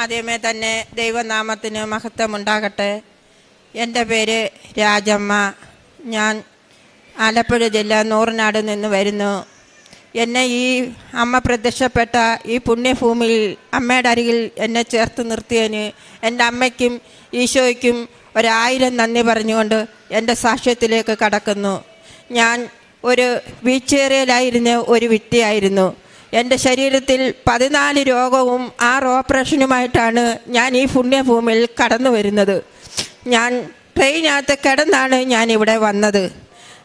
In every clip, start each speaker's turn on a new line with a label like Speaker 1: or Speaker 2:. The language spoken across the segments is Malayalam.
Speaker 1: ആദ്യമേ തന്നെ ദൈവനാമത്തിന് മഹത്വമുണ്ടാകട്ടെ. എന്റെ പേര് രാജമ്മ. ഞാൻ ആലപ്പുഴ ജില്ല നൂറിനാട് നിന്ന് വരുന്നു. എന്നെ ഈ അമ്മ പ്രത്യക്ഷപ്പെട്ട ഈ പുണ്യഭൂമിയിൽ അമ്മയുടെ അരികിൽ എന്നെ ചേർത്ത് നിർത്തിയതിന് എന്റെ അമ്മയ്ക്കും ഈശോയ്ക്കും ഒരായിരം നന്ദി പറഞ്ഞുകൊണ്ട് എന്റെ സാക്ഷ്യത്തിലേക്ക് കടക്കുന്നു. ഞാൻ ഒരു വീച്ചേറിയലായിരുന്ന ഒരു വ്യക്തിയായിരുന്നു എന്റെ ശരീരത്തിൽ പതിനാല് രോഗവും ആറ് ഓപ്പറേഷനുമായിട്ടാണ് ഞാൻ ഈ പുണ്യഭൂമിയിൽ കടന്നു വരുന്നത്. ഞാൻ ട്രെയിനകത്ത് കിടന്നാണ് ഞാൻ ഇവിടെ വന്നത്.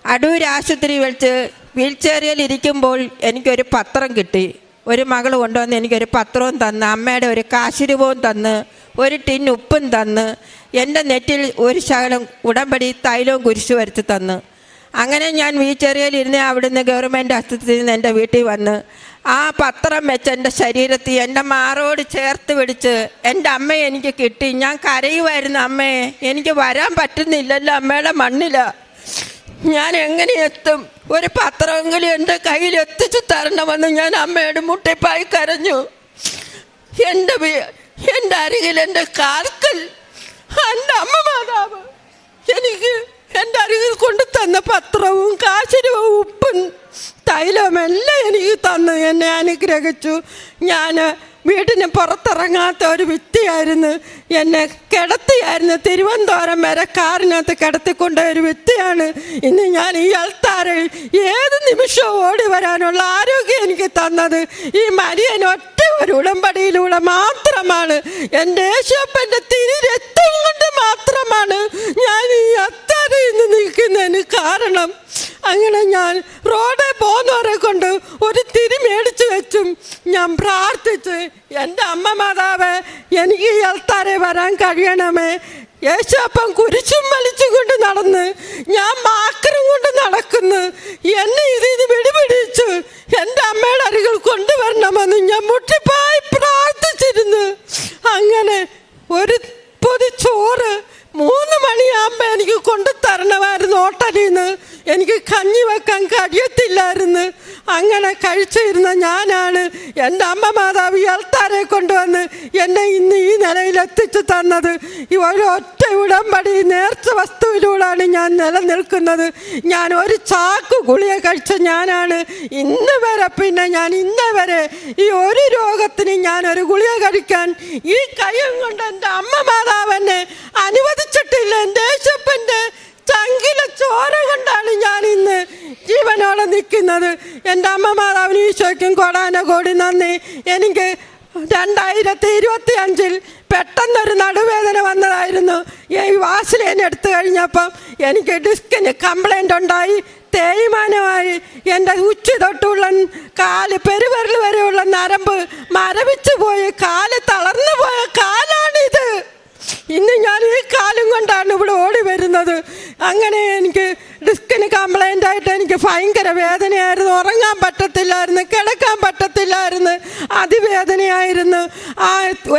Speaker 1: അടൂർ ആശുപത്രി വെച്ച് വീൽചെയറിൽ ഇരിക്കുമ്പോൾ എനിക്കൊരു പത്രം കിട്ടി. ഒരു മകൾ കൊണ്ടുവന്ന് എനിക്കൊരു പത്രവും തന്ന് അമ്മയുടെ ഒരു കാശുരൂപവും തന്ന് ഒരു ടിൻ ഉപ്പും തന്ന് എന്റെ നെറ്റിൽ ഒരു ശകലം ഉടമ്പടി തൈലവും കുരിശു വരച്ച് തന്ന്. അങ്ങനെ ഞാൻ വീച്ചെറിയൽ ഇരുന്ന് അവിടുന്ന് ഗവൺമെന്റ് ആശുപത്രിയിൽ നിന്ന് എന്റെ വീട്ടിൽ വന്ന് ആ പത്രം വെച്ച് എന്റെ ശരീരത്തിൽ എന്റെ മാറോട് ചേർത്ത് പിടിച്ച് എന്റെ അമ്മ എനിക്ക് കിട്ടി. ഞാൻ കരയുമായിരുന്നു അമ്മയെ എനിക്ക് വരാൻ പറ്റുന്നില്ലല്ലോ അമ്മയുടെ മണ്ണില ഞാൻ എങ്ങനെ എത്തും? ഒരു പത്രമെങ്കിലും എന്റെ കയ്യിൽ എത്തിച്ചു തരണമെന്ന് ഞാൻ അമ്മയുടെ മുട്ടിപ്പായി കരഞ്ഞു. എന്റെ എന്റെ അരികിൽ എന്റെ കാൽക്കൽ എന്റെ അമ്മ മാതാവ്. എനിക്ക് എന്റെ അരികിൽ കൊണ്ടു തന്ന പത്രവും കാശരവും ഉപ്പും തൈലവും എല്ലാം എനിക്ക് തന്നു. എന്നെ അനുഗ്രഹിച്ചു. ഞാൻ വീട്ടിന് പുറത്തിറങ്ങാത്ത ഒരു വ്യക്തിയായിരുന്നു. എന്നെ കിടത്തിയായിരുന്നു. തിരുവനന്തപുരം വരെ കാറിനകത്ത് കിടത്തിക്കൊണ്ട ഒരു വ്യക്തിയാണ്. ഇന്ന് ഞാൻ ഈ അൾത്താരയിൽ ഏത് നിമിഷവും ഓടി വരാനുള്ള ആരോഗ്യം എനിക്ക് തന്നത്. ഈ മരിയൻ ഒരു ഉടമ്പടിയിലൂടെ മാത്രമാണ്. എന്റെ യേശോപ്പന്റെ തിരി രക്തം കൊണ്ട് മാത്രമാണ് ഞാൻ ഈ അത്തരയിൽ നിന്ന് നിൽക്കുന്നതിന് കാരണം. അങ്ങനെ ഞാൻ റോഡിൽ പോകുന്നവരെ കൊണ്ട് ഒരു തിരി മേടിച്ചു വെച്ചും ഞാൻ പ്രാർത്ഥിച്ച് എന്റെ അമ്മ മാതാവേ എനിക്ക് ഈ അത്താരെ വരാൻ കഴിയണമേ. യേശപ്പം കുരിശും വലിച്ചും കൊണ്ട് നടന്ന് ഞാൻ മാക്കറും കൊണ്ട് നടക്കുന്നു. എന്നെ ഇതിൽ നിന്ന് പിടിപിടിച്ചു എന്റെ അമ്മയുടെ അരികിൽ കൊണ്ടുവരണമെന്ന് ഞാൻ മുട്ടിപ്പായി പ്രാർത്ഥിച്ചിരുന്നു. അങ്ങനെ ഒരു പൊതി ചോറ് മൂന്ന് മണിയാകുമ്പോൾ എനിക്ക് കൊണ്ടു തരണമായിരുന്നു ഹോട്ടലിൽ എനിക്ക് കഞ്ഞി വെക്കാൻ കഴിയത്തില്ലായിരുന്നു. അങ്ങനെ കഴിച്ചിരുന്ന ഞാനാണ് എന്റെ അമ്മ മാതാവ് ഈ അൾത്താരെ കൊണ്ടുവന്ന് എന്നെ ഇന്ന് ഈ നിലയിൽ എത്തിച്ചു തന്നത്. ഒറ്റ ഉടമ്പടി നേർച്ച വസ്തുവിലൂടെയാണ് ഞാൻ നിലനിൽക്കുന്നത്. ഞാൻ ഒരു ചാക്ക് ഗുളിക കഴിച്ച ഞാനാണ്. ഇന്ന് വരെ പിന്നെ ഞാൻ ഇന്ന് വരെ ഈ ഒരു രോഗത്തിന് ഞാൻ ഒരു ഗുളിക കഴിക്കാൻ ഈ കൈയും കൊണ്ട് എന്റെ അമ്മ മാതാവ് എന്നെ അനുവദിച്ചിട്ടില്ല. എന്റെ ജീവനോടെ നിൽക്കുന്നത് എന്റെ അമ്മ മാതാവിന് ഈശോയ്ക്കും കൊടാന കോടി നന്ദി. എനിക്ക് രണ്ടായിരത്തി ഇരുപത്തി അഞ്ചിൽ പെട്ടെന്നൊരു നടുവേദന വന്നതായിരുന്നു. ഈ വാസിലേൻ എടുത്തു കഴിഞ്ഞപ്പം എനിക്ക് ഡിസ്കിന് കംപ്ലൈന്റ് ഉണ്ടായി. തേയ്മാനമായി. എന്റെ ഉച്ച തൊട്ടുള്ള കാൽ പെരുവരൽ വരെയുള്ള നരമ്പ് മരവിച്ചു പോയി. കാൽ തളർന്നു പോയ കാലാണിത് ഇന്ന് ഞാൻ ഈ കാലം കൊണ്ടാണ് ഇവിടെ ഓടി വരുന്നത് അങ്ങനെ എനിക്ക് ഡിസ്കിന് കംപ്ലൈന്റ് ആയിട്ട് എനിക്ക് ഭയങ്കര വേദനയായിരുന്നു ഉറങ്ങാൻ പറ്റത്തില്ലായിരുന്നു കിടക്കാൻ പറ്റത്തില്ലായിരുന്നു അതിവേദനയായിരുന്നു ആ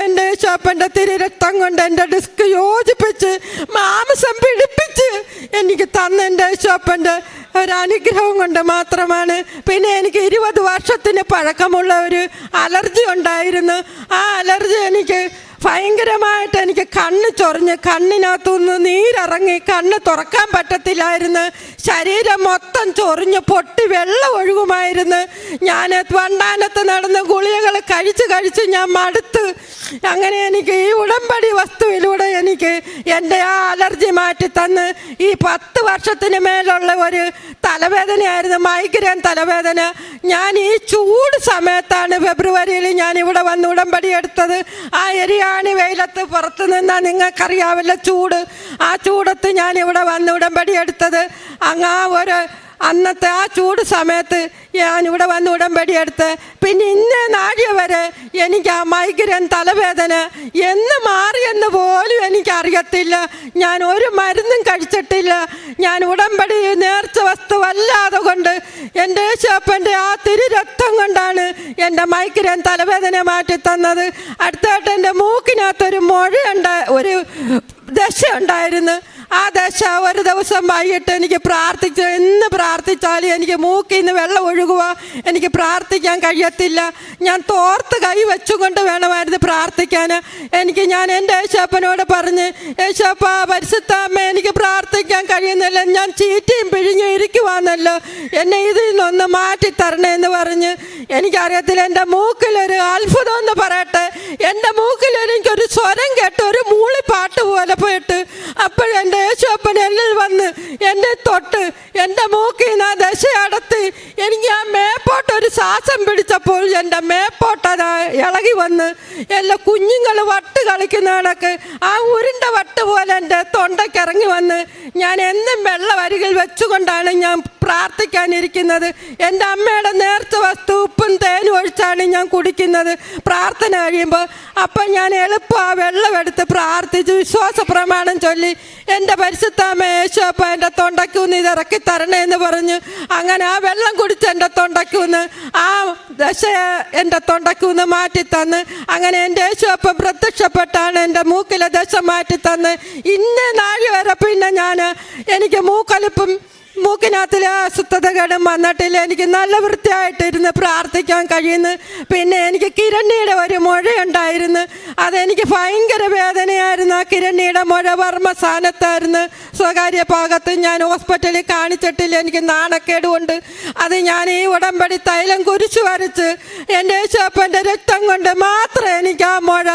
Speaker 1: എന്റെ ഷോപ്പന്റെ തിരി രക്തം കൊണ്ട് എന്റെ ഡിസ്ക് യോജിപ്പിച്ച് മാംസം പിടിപ്പിച്ച് എനിക്ക് തന്ന എന്റെ ഷോപ്പന്റെ ഒരു അനുഗ്രഹം കൊണ്ട് മാത്രമാണ്. പിന്നെ എനിക്ക് ഇരുപത് വർഷത്തിന് പഴക്കമുള്ള ഒരു അലർജി ഉണ്ടായിരുന്നു. ആ അലർജി എനിക്ക് ഭയങ്കരമായിട്ട് എനിക്ക് കണ്ണ് ചൊറിഞ്ഞ് കണ്ണിനകത്തുനിന്ന് നീരിറങ്ങി കണ്ണ് തുറക്കാൻ പറ്റത്തില്ലായിരുന്നു. ശരീരം മൊത്തം ചൊറിഞ്ഞ് പൊട്ടി വെള്ളം ഒഴുകുമായിരുന്നു. ഞാൻ വണ്ടാനത്ത് നടന്ന് ഗുളികകൾ കഴിച്ച് കഴിച്ച് ഞാൻ മടുത്ത്. അങ്ങനെ എനിക്ക് ഈ ഉടമ്പടി വസ്തുവിലൂടെ എനിക്ക് എന്റെ ആ അലർജി മാറ്റി തന്ന്. ഈ പത്ത് വർഷത്തിന് മേലുള്ള ഒരു തലവേദനയായിരുന്നു മൈഗ്രേൻ തലവേദന. ഞാൻ ഈ ചൂട് സമയത്താണ് ഫെബ്രുവരിയിൽ ഞാൻ ഇവിടെ വന്ന് ഉടമ്പടി എടുത്തത്. ആ എരിയാണി വെയിലത്ത് പുറത്തു നിന്നാൽ നിങ്ങൾക്കറിയാവില്ല ചൂട്. ആ ചൂടത്ത് ഞാൻ ഇവിടെ വന്ന് ഉടമ്പടി എടുത്തത്. അങ്ങ് ഒരു അന്നത്തെ ആ ചൂട് സമയത്ത് ഞാൻ ഇവിടെ വന്ന് ഉടമ്പടി എടുത്ത് പിന്നെ ഇന്ന നാഴിക വരെ എനിക്ക് ആ മൈഗ്രൻ തലവേദന എന്ന് മാറിയെന്ന് പോലും എനിക്കറിയത്തില്ല. ഞാൻ ഒരു മരുന്നും കഴിച്ചിട്ടില്ല. ഞാൻ ഉടമ്പടി നേർച്ച വസ്തുവല്ലാതെ കൊണ്ട് എന്റെ യേശപ്പന്റെ ആ തിരുരക്തം കൊണ്ടാണ് എന്റെ മൈഗ്രൻ തലവേദന മാറ്റി തന്നത് അടുത്തായിട്ട് എന്റെ മൂക്കിനകത്തൊരു മുഴയുണ്ട ഒരു ദശ ഉണ്ടായിരുന്നു. ആ ദശ ഒരു ദിവസം വൈകിട്ട് എനിക്ക് പ്രാർത്ഥിച്ചു എന്ന് പ്രാർത്ഥിച്ചാലും എനിക്ക് മൂക്കിൽ നിന്ന് വെള്ളം ഒഴുകുക എനിക്ക് പ്രാർത്ഥിക്കാൻ കഴിയത്തില്ല. ഞാൻ തോർത്ത് കൈ വെച്ചുകൊണ്ട് വേണമായിരുന്നു പ്രാർത്ഥിക്കാൻ എനിക്ക് ഞാൻ എന്റെ യേശപ്പനോട് പറഞ്ഞ് യേശപ്പ പരിശുദ്ധാമ്മ എനിക്ക് പ്രാർത്ഥിക്കാൻ കഴിയുന്നില്ല. ഞാൻ ചീറ്റയും പിഴിഞ്ഞും ഇരിക്കുവാന്നല്ലോ. എന്നെ ഇതിൽ നിന്നൊന്ന് മാറ്റിത്തരണേ എന്ന് പറഞ്ഞ് എനിക്കറിയത്തില്ല എന്റെ മൂക്കിലൊരു അത്ഭുതം എന്ന് പറയട്ടെ. എന്റെ മൂക്കിലൊരു എനിക്കൊരു സ്വരം കേട്ട് ഒരു മൂളിപ്പാട്ട് പോലെ പോയിട്ട് അപ്പോഴെന്റെ യേശുപ്പൻ എന്നിൽ വന്ന് എന്നെ തൊട്ട് എന്റെ മൂക്കിൽ നിന്ന് ആ ദശ എനിക്ക് ആ മേപ്പോട്ട് ഒരു ശ്വാസം പിടിച്ചപ്പോൾ എന്റെ മേപ്പോട്ടത് ഇളകി വന്ന് എല്ലാ കുഞ്ഞുങ്ങൾ വട്ട് കളിക്കുന്ന കണക്ക് ആ ഉരുണ്ട വട്ട് പോലെ എന്റെ തൊണ്ടയ്ക്ക് ഇറങ്ങി വന്ന് ഞാൻ എന്നും വെള്ളം അരികിൽ വെച്ചുകൊണ്ടാണ് ഞാൻ പ്രാർത്ഥിക്കാനിരിക്കുന്നത്. എന്റെ അമ്മയുടെ നേർച്ച വസ്തു ഉപ്പും തേനും ഒഴിച്ചാണ് ഞാൻ കുടിക്കുന്നത്. പ്രാർത്ഥന കഴിയുമ്പോൾ അപ്പം ഞാൻ എളുപ്പം ആ വെള്ളം എടുത്ത് പ്രാർത്ഥിച്ച് വിശ്വാസ പ്രമാണം ചൊല്ലി എന്റെ പരിശുദ്ധാമ്മ യേശോപ്പ എന്റെ തൊണ്ടയ്ക്കൂന്ന് ഇത് ഇറക്കി തരണേ എന്ന് പറഞ്ഞു അങ്ങനെ ആ വെള്ളം കുടിച്ച് എന്റെ തൊണ്ടയ്ക്കൂന്ന് ആ ദശ എന്റെ തൊണ്ടയ്ക്കൂന്ന് മാറ്റി തന്ന് അങ്ങനെ എന്റെ യേശോപ്പ പ്രത്യക്ഷപ്പെട്ടാണ് എന്റെ മൂക്കിലെ ദശ മാറ്റി തന്ന്. ഇന്ന് നാഴി വരെ പിന്നെ ഞാൻ എനിക്ക് മൂക്കൊലിപ്പും മൂക്കിനകത്തിൽ അസ്വസ്ഥതകളും വന്നിട്ടില്ല. എനിക്ക് നല്ല വൃത്തിയായിട്ടിരുന്ന് പ്രാർത്ഥിക്കാൻ കഴിയുന്നു. പിന്നെ എനിക്ക് കിരണിയുടെ ഒരു മുഴയുണ്ടായിരുന്നു. അതെനിക്ക് ഭയങ്കര വേദനയായിരുന്നു. ആ കിരണിയുടെ മുഴ വർമ്മ സ്ഥാനത്തായിരുന്നു സ്വകാര്യ ഭാഗത്ത് ഞാൻ ഹോസ്പിറ്റലിൽ കാണിച്ചിട്ടില്ല. എനിക്ക് നാണക്കേട് കൊണ്ട് അത് ഞാൻ ഈ ഉടമ്പടി തൈലം കുരിച്ചു വരച്ച് എന്റെ യേശപ്പന്റെ രക്തം കൊണ്ട് മാത്രം എനിക്ക് ആ മുഴ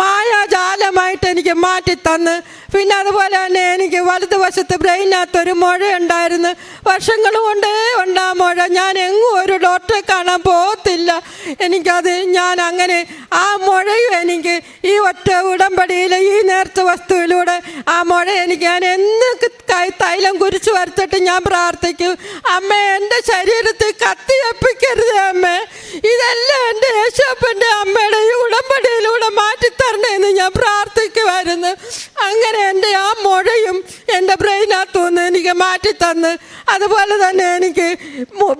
Speaker 1: മായാജാലമായിട്ട് എനിക്ക് മാറ്റി തന്ന് പിന്നെ അതുപോലെ തന്നെ എനിക്ക് വലതുവശത്ത് ബ്രെയിനകത്തൊരു ഒരു മുഴയുണ്ടായിരുന്നു വർഷങ്ങൾ കൊണ്ടേ ഉണ്ട് മുഴ. ഞാൻ എങ്ങും ഒരു ഡോക്ടറെ കാണാൻ പോകത്തില്ല. എനിക്കത് ഞാൻ അങ്ങനെ ആ മുഴയും എനിക്ക് ഈ ഒറ്റ ഉടമ്പടിയിൽ ഈ നേർത്ത വസ്തുവിലൂടെ ആ മുഴ എനിക്ക് ഞാൻ എന്ന് തൈലം കുരിച്ചു വരച്ചിട്ട് ഞാൻ പ്രാർത്ഥിക്കും അമ്മ എന്റെ ശരീരത്തിൽ കത്തിയപ്പിക്കരുത് അമ്മ. ഇതെല്ലാം എന്റെ യേശോപ്പന്റെ അമ്മയുടെ ഈ ഉടമ്പടിയിലൂടെ മാറ്റിത്തരണേന്ന് ഞാൻ പ്രാർത്ഥിക്കുമായിരുന്നു അങ്ങനെ എന്റെ ആ മുഴയും എന്റെ ബ്രെയിനകത്തു നിന്ന് എനിക്ക് മാറ്റിത്തന്ന്. അതുപോലെ തന്നെ എനിക്ക്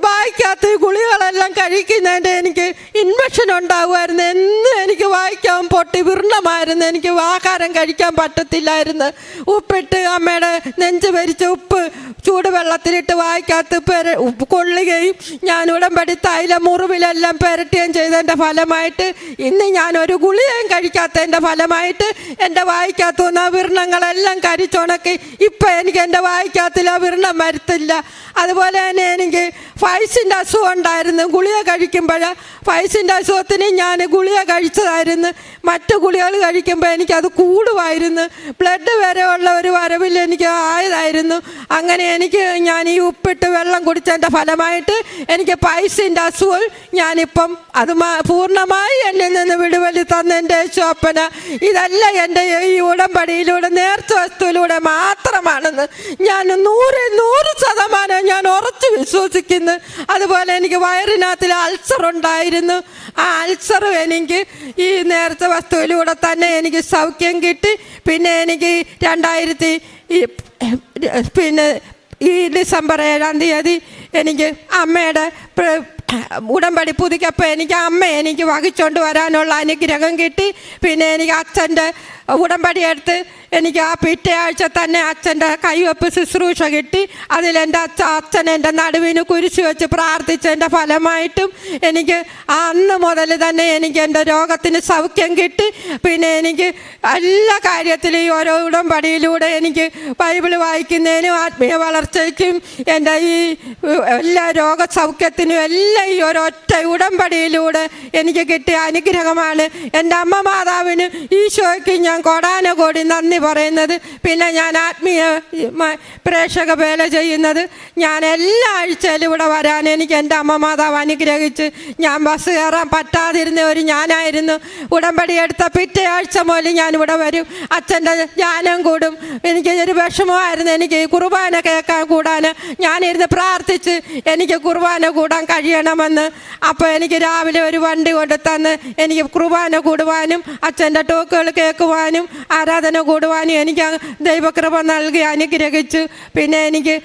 Speaker 1: വായിക്കാത്ത ഗുളികളെല്ലാം കഴിക്കുന്നതിന്റെ എനിക്ക് ഇൻഫെക്ഷൻ ഉണ്ടാകുമായിരുന്നു എന്നും എനിക്ക് വായിക്കാൻ പൊട്ടി വിർണമായിരുന്നു. എനിക്ക് ആഹാരം കഴിക്കാൻ പറ്റത്തില്ലായിരുന്നു. ഉപ്പിട്ട് അമ്മയുടെ നെഞ്ച് വരിച്ച ഉപ്പ് ചൂടുവെള്ളത്തിലിട്ട് വായിക്കാത്ത പെര കൊള്ളുകയും ഞാൻ ഉടമ്പടി തൈല മുറിവിലെല്ലാം പെരട്ടുകയും ചെയ്തതിന്റെ ഫലമായിട്ട് ഇന്ന് ഞാൻ ഒരു ഗുളികയും കഴിക്കാത്തതിന്റെ ഫലമായിട്ട് എന്റെ വായിക്കാത്ത വിർണങ്ങളെല്ലാം കരിച്ചുണക്കി. ഇപ്പം എനിക്ക് എന്റെ വായിക്കാത്തിൽ ആ വിർണം വരുത്തില്ല. അതുപോലെ തന്നെ എനിക്ക് ഫൈസിന്റെ അസുഖം ഉണ്ടായിരുന്നു. ഗുളിക കഴിക്കുമ്പോൾ ഫൈസിന്റെ അസുഖത്തിന് ഞാൻ ഗുളിക കഴിച്ചതായിരുന്നു. മറ്റു ഗുളികൾ കഴിക്കുമ്പോൾ എനിക്കത് കൂടുമായിരുന്നു. ബ്ലഡ് വരെ ഉള്ള ഒരു വരവിൽ എനിക്ക് ആയതായിരുന്നു. അങ്ങനെ എനിക്ക് ഞാൻ ഈ ഉപ്പിട്ട് വെള്ളം കുടിച്ചതിന്റെ ഫലമായിട്ട് എനിക്ക് പൈസന്റെ അസുഖം ഞാനിപ്പം അത് പൂർണമായി എന്നിൽ നിന്ന് വിടുവലി തന്ന എന്റെ ശോപ്പന ഇതല്ല എന്റെ ഈ ഉടമ്പടിയിലൂടെ നേർച്ച വസ്തുവിലൂടെ മാത്രമാണെന്ന് ഞാൻ നൂറ് നൂറ് ശതമാനം ഞാൻ ഉറച്ചു വിശ്വസിക്കുന്നു. അതുപോലെ എനിക്ക് വയറിനകത്തിൽ അൾസർ ഉണ്ടായിരുന്നു. ആ അൾസർ എനിക്ക് ഈ നേരത്തെ വസ്തുവിലൂടെ തന്നെ എനിക്ക് സൗഖ്യം കിട്ടി. പിന്നെ എനിക്ക് രണ്ടായിരത്തി പിന്നെ ഈ ഡിസംബർ ഏഴാം തീയതി എനിക്ക് അമ്മയുടെ ഉടമ്പടി പുതുക്കപ്പോൾ എനിക്ക് അമ്മ എനിക്ക് വഹിച്ചുകൊണ്ട് വരാനുള്ള അനുഗ്രഹം കിട്ടി. പിന്നെ എനിക്ക് അച്ഛന്റെ ഉടമ്പടി എടുത്ത് എനിക്ക് ആ പിറ്റേ ആഴ്ച തന്നെ അച്ഛന്റെ കൈവപ്പ് ശുശ്രൂഷ കിട്ടി. അതിലെന്റെ അച്ഛ അച്ഛൻ എന്റെ നടുവിന് കുരിശു വെച്ച് പ്രാർത്ഥിച്ചതിന്റെ ഫലമായിട്ടും എനിക്ക് അന്ന് മുതൽ തന്നെ എനിക്ക് എന്റെ രോഗത്തിന് സൗഖ്യം കിട്ടി. പിന്നെ എനിക്ക് എല്ലാ കാര്യത്തിലും ഈ ഓരോ ഉടമ്പടിയിലൂടെ എനിക്ക് ബൈബിൾ വായിക്കുന്നതിനും ആത്മീയ വളർച്ചയ്ക്കും എന്റെ ഈ എല്ലാ രോഗസൗഖ്യത്തിനും എല്ലാം ഈ ഒരൊറ്റ ഉടമ്പടിയിലൂടെ എനിക്ക് കിട്ടിയ അനുഗ്രഹമാണ്. എന്റെ അമ്മ മാതാവിന് ഈശോയ്ക്ക് ഞാൻ കോടാനകോടി നന്ദി പറയുന്നത്. പിന്നെ ഞാൻ ആത്മീയ പ്രേക്ഷക വേല ചെയ്യുന്നത്. ഞാൻ എല്ലാ ആഴ്ചയിലും ഇവിടെ വരാൻ എനിക്ക് എന്റെ അമ്മ മാതാവ് അനുഗ്രഹിച്ച് ഞാൻ ബസ് കയറാൻ പറ്റാതിരുന്ന ഒരു ഞാനായിരുന്നു. ഉടമ്പടി എടുത്ത പിറ്റേ ആഴ്ച ഞാൻ ഞാനിവിടെ വരും. അച്ഛന്റെ ജ്ഞാനം കൂടും. എനിക്ക് ഒരു വിഷമമായിരുന്നു. എനിക്ക് കുർബാന കേൾക്കാൻ കൂടാൻ. ഞാനിരുന്ന് പ്രാർത്ഥിച്ച് എനിക്ക് കുർബാന കൂടാൻ കഴിയണമെന്ന്. അപ്പോൾ എനിക്ക് രാവിലെ ഒരു വണ്ടി കൊണ്ടു തന്ന് എനിക്ക് കുർബാന കൂടുവാനും അച്ഛന്റെ ടോക്കുകൾ കേൾക്കുവാനും ആരാധന കൂടുവാനും എനിക്ക് ദൈവകൃപ നൽകി അനുഗ്രഹിച്ചു. പിന്നെ എനിക്ക്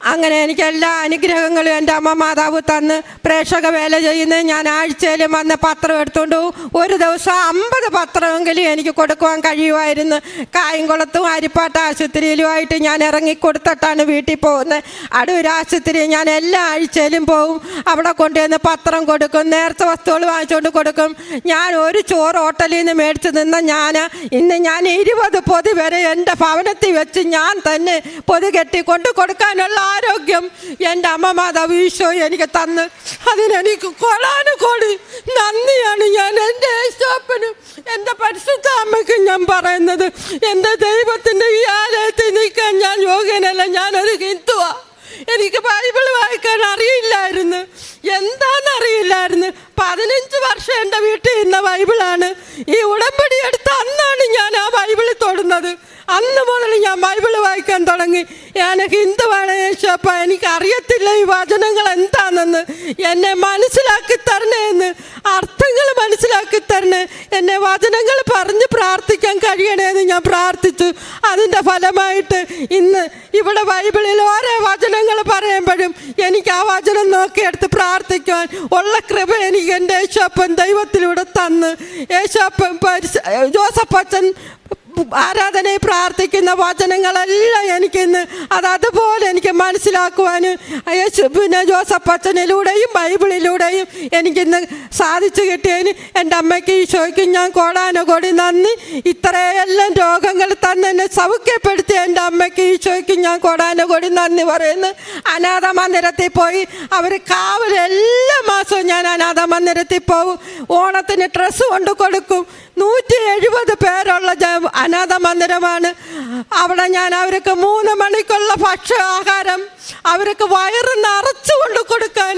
Speaker 1: അങ്ങനെ എനിക്ക് എല്ലാ അനുഗ്രഹങ്ങളും എന്റെ അമ്മ മാതാവ് തന്ന് പ്രേക്ഷക വേല ചെയ്യുന്നത് ഞാൻ ആഴ്ചയിലും വന്ന് പത്രം എടുത്തുകൊണ്ട് ഒരു ദിവസം അമ്പത് പത്രമെങ്കിലും എനിക്ക് കൊടുക്കുവാൻ കഴിയുമായിരുന്നു. കായംകുളത്തും അരിപ്പാട്ട ആശുപത്രിയിലുമായിട്ട് ഞാൻ ഇറങ്ങി കൊടുത്തിട്ടാണ് വീട്ടിൽ പോകുന്നത്. അടൂർ ആശുപത്രി ഞാൻ എല്ലാ ആഴ്ചയിലും പോവും അവിടെ കൊണ്ടുവന്ന് പത്രം കൊടുക്കും. നേരത്തെ വസ്തുക്കൾ വാങ്ങിച്ചുകൊണ്ട് കൊടുക്കും. ഞാൻ ഒരു ചോറ് ഹോട്ടലിൽ നിന്ന് മേടിച്ച് നിന്ന ഞാൻ ഇന്ന് ഞാൻ ഇരുപത് പൊതി വരെ എന്റെ ഭവനത്തിൽ വെച്ച് ഞാൻ തന്നെ പൊതി കെട്ടി കൊണ്ട് കൊടുക്കാനുള്ള ആരോഗ്യം എന്റെ അമ്മ മാതാവ് ഈശോ എനിക്ക് തന്ന്. അതിനെനിക്ക് കൊളാനുകൊടി നന്ദിയാണ് ഞാൻ എന്റെ യേശോപ്പനും എന്റെ പരിശുദ്ധ അമ്മയ്ക്കും ഞാൻ പറയുന്നത് എന്റെ ദൈവത്തിന്റെ ഈ ആലയത്തിൽ നിൽക്കാൻ ഞാൻ യോഗ്യനല്ല. ഞാനൊരു ഹിന്ദുവാ. എനിക്ക് ബൈബിൾ വായിക്കാൻ അറിയില്ലായിരുന്നു. എന്താണെന്ന് അറിയില്ലായിരുന്നു പതിനഞ്ച് വർഷം എന്റെ വീട്ടിൽ ഇന്ന ബൈബിളാണ്. ഈ ഉടമ്പടി എടുത്ത് അന്നാണ് ഞാൻ ആ ബൈബിളിൽ തൊടുന്നത്. അന്ന് മുതൽ ഞാൻ ബൈബിൾ വായിക്കാൻ തുടങ്ങി. ഞാൻ ഹിന്ദുവാണ് യേശോപ്പ എനിക്ക് അറിയത്തില്ല ഈ വചനങ്ങൾ എന്താണെന്ന്. എന്നെ മനസ്സിലാക്കി തരണേ എന്ന്. അർത്ഥങ്ങൾ മനസ്സിലാക്കി തരണേ. എന്നെ വചനങ്ങൾ പറഞ്ഞ് പ്രാർത്ഥിക്കാൻ കഴിയണേ എന്ന് ഞാൻ പ്രാർത്ഥിച്ചു. അതിന്റെ ഫലമായിട്ട് ഇന്ന് ഇവിടെ ബൈബിളിൽ ഓരോ വചനങ്ങൾ പറയുമ്പോഴും എനിക്ക് ആ വചനം നോക്കിയെടുത്ത് പ്രാർത്ഥിക്കുവാൻ ഉള്ള കൃപ എനിക്ക് എന്റെ യേശോപ്പൻ ദൈവത്തിലൂടെ തന്ന്. യേശോപ്പൻ ജോസഫ് അച്ഛൻ ആരാധനയിൽ പ്രാർത്ഥിക്കുന്ന വചനങ്ങളെല്ലാം എനിക്കിന്ന് അത് അതുപോലെ എനിക്ക് മനസ്സിലാക്കുവാനും പിന്നെ ജോസഫ് അച്ഛനിലൂടെയും ബൈബിളിലൂടെയും എനിക്കിന്ന് സാധിച്ചു കിട്ടിയതിന് എന്റെ അമ്മയ്ക്ക് ഈശോയ്ക്ക് ഞാൻ കോടാനുകൂടി നന്ദി. ഇത്രയെല്ലാം രോഗങ്ങൾ തന്നെ എന്നെ സൗഖ്യപ്പെടുത്തിയ എന്റെ അമ്മയ്ക്ക് ഈശോയ്ക്ക് ഞാൻ കോടാനുകൂടി നന്ദി പറയുന്നു. അനാഥ മന്ദിരത്തിൽ പോയി അവർ കാവൽ എല്ലാ മാസവും ഞാൻ അനാഥ മന്ദിരത്തിൽ പോകും. ഓണത്തിന് ഡ്രസ്സ് കൊണ്ട് കൊടുക്കും. നൂറ്റി എഴുപത് പേരുള്ള അനാഥ മന്ദിരമാണ്. അവിടെ ഞാൻ അവർക്ക് മൂന്ന് മണിക്കുള്ള ഭക്ഷ്യ ആഹാരം അവർക്ക് വയറ് നിറച്ചു കൊണ്ട് കൊടുക്കാൻ.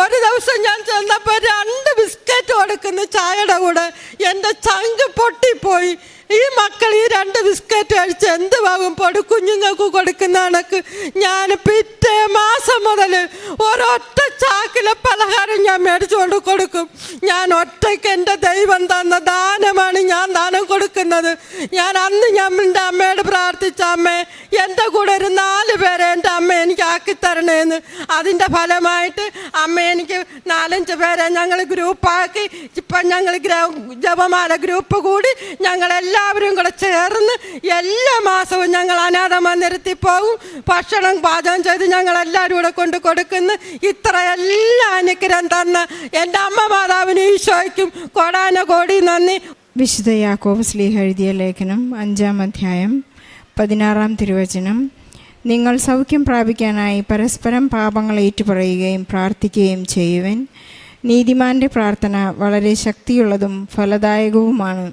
Speaker 1: ഒരു ദിവസം ഞാൻ ചെന്നപ്പോൾ രണ്ട് ബിസ്ക്കറ്റ് കൊടുക്കുന്നു ചായയുടെ കൂടെ. എന്റെ ചങ്ക് പൊട്ടിപ്പോയി. ഈ മക്കൾ ഈ രണ്ട് ബിസ്ക്കറ്റ് കഴിച്ച് എന്ത് വാങ്ങും? പൊടി കുഞ്ഞുങ്ങൾക്ക് കൊടുക്കുന്ന കണക്ക്. ഞാൻ പിറ്റേ മാസം മുതൽ ഒരൊറ്റ ചാക്കിലെ പലഹാരം ഞാൻ മേടിച്ചുകൊണ്ട് കൊടുക്കും. ഞാൻ ഒറ്റയ്ക്ക് എന്റെ ദൈവം തന്ന ദാനമാണ് ഞാൻ ദാനം കൊടുക്കുന്നത്. ഞാൻ അന്ന് ഞാൻ എന്റെ അമ്മയോട് പ്രാർത്ഥിച്ച അമ്മേ എന്റെ കൂടെ ഒരു നാല് പേരെ എന്റെ അമ്മ എനിക്ക് ആക്കി തരണേന്ന്. അതിന്റെ ഫലമായിട്ട് അമ്മ എനിക്ക് നാലഞ്ച് പേരെ ഞങ്ങൾ ഗ്രൂപ്പാക്കി. ഇപ്പം ഞങ്ങൾ ജപമാല ഗ്രൂപ്പ് കൂടി ഞങ്ങൾ എല്ലാവരും കൂടെ ചേർന്ന് എല്ലാ മാസവും ഞങ്ങൾ അനാഥ മന്ദിരത്തിൽ പോകും ഭക്ഷണം പാചകം ചെയ്ത് ഞങ്ങൾ എല്ലാവരും കൂടെ കൊണ്ട് കൊടുക്കുന്നു. ഇത്ര എല്ലാ അനുഗ്രഹം തന്ന എന്റെ അമ്മ മാതാവിന് ഈശോയ്ക്കും കൊടാന കോടി നന്ദി.
Speaker 2: വിശുദ്ധ യാക്കോബ് സ്ലീഹ എഴുതിയ ലേഖനം അഞ്ചാം അധ്യായം പതിനാറാം തിരുവചനം. നിങ്ങൾ സൗഖ്യം പ്രാപിക്കാനായി പരസ്പരം പാപങ്ങൾ ഏറ്റുപറയുകയും പ്രാർത്ഥിക്കുകയും ചെയ്യുവൻ. നീതിമാന്റെ പ്രാർത്ഥന വളരെ ശക്തിയുള്ളതും ഫലദായകവുമാണ്.